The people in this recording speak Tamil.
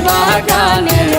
আমি সেই বাগানের